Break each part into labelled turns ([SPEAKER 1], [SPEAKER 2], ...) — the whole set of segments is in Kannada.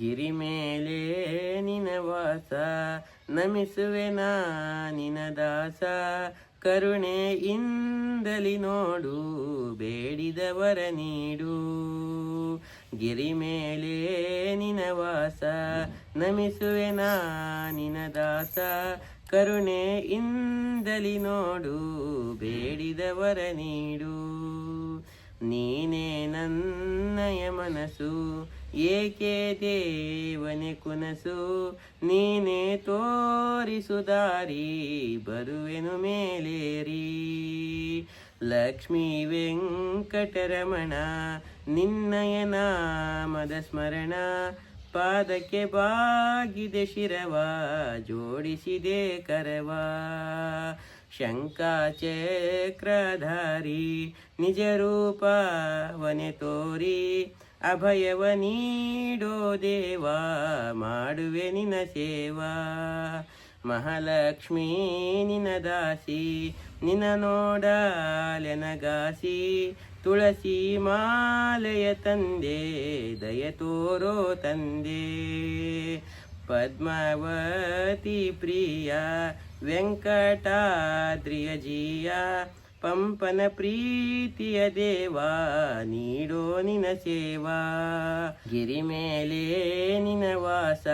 [SPEAKER 1] ಗಿರಿ ಮೇಲೆ ನಿನವಾಸ ನಮಿಸುವೆ ನಾ ನಿನದಾಸ ಕರುಣೆ ಇಂದಲಿ ನೋಡು, ಬೇಡಿದವರ ನೀಡು. ಗಿರಿ ಮೇಲೆ ನಿನವಾಸ ನಮಿಸುವೆ ನಾ ನಿನದಾಸ ಕರುಣೆ ಇಂದಲಿ ನೋಡು, ಬೇಡಿದವರ ನೀಡು. ನೀನೇ ನನ್ನ ನನ್ನಯ ಮನಸ್ಸು ಏಕೆ ದೇವನೆ ಕುನಸು, ನೀನೇ ತೋರಿಸುದಾರಿ ಬರುವೆನು ಮೇಲೇರಿ. ಲಕ್ಷ್ಮೀ ವೆಂಕಟರಮಣ, ನಿನ್ನಯ ನಾಮದ ಸ್ಮರಣ, ಪಾದಕ್ಕೆ ಬಾಗಿದೆ ಶಿರವ, ಜೋಡಿಸಿದೆ ಕರವ. ಶಂಕಾಚಕ್ರಧಾರಿ ನಿಜ ರೂಪವನೆ ತೋರಿ, ಅಭಯವ ನೀಡೋ ದೇವಾ, ಮಾಡುವೆ ನಿನ ಸೇವಾ. ಮಹಾಲಕ್ಷ್ಮೀ ನಿನ ದಾಸಿ ನಿನ ನೋಡಲೆನಗಾಸಿ, ತುಳಸಿ ಮಾಲಯ ತಂದೆ, ದಯ ತೋರೋ ತಂದೆ. ಪದ್ಮಾವತಿ ಪ್ರಿಯ ವೆಂಕಟಾದ್ರಿಯ ಜಿಯ ಪಂಪನ ಪ್ರೀತಿಯ ದೇವಾ, ನೀಡೋ ನಿನ ಸೇವಾ. ಗಿರಿ ಮೇಲೆ ನಿನ ವಾಸ,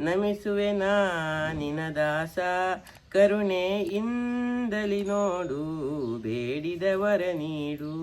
[SPEAKER 1] ನಮಿಸುವೆ ನಾ ನಿನ ದಾಸ. ಕರುಣೆಯಿಂದಲಿ ನೋಡು, ಬೇಡಿದವರ ನೀಡು.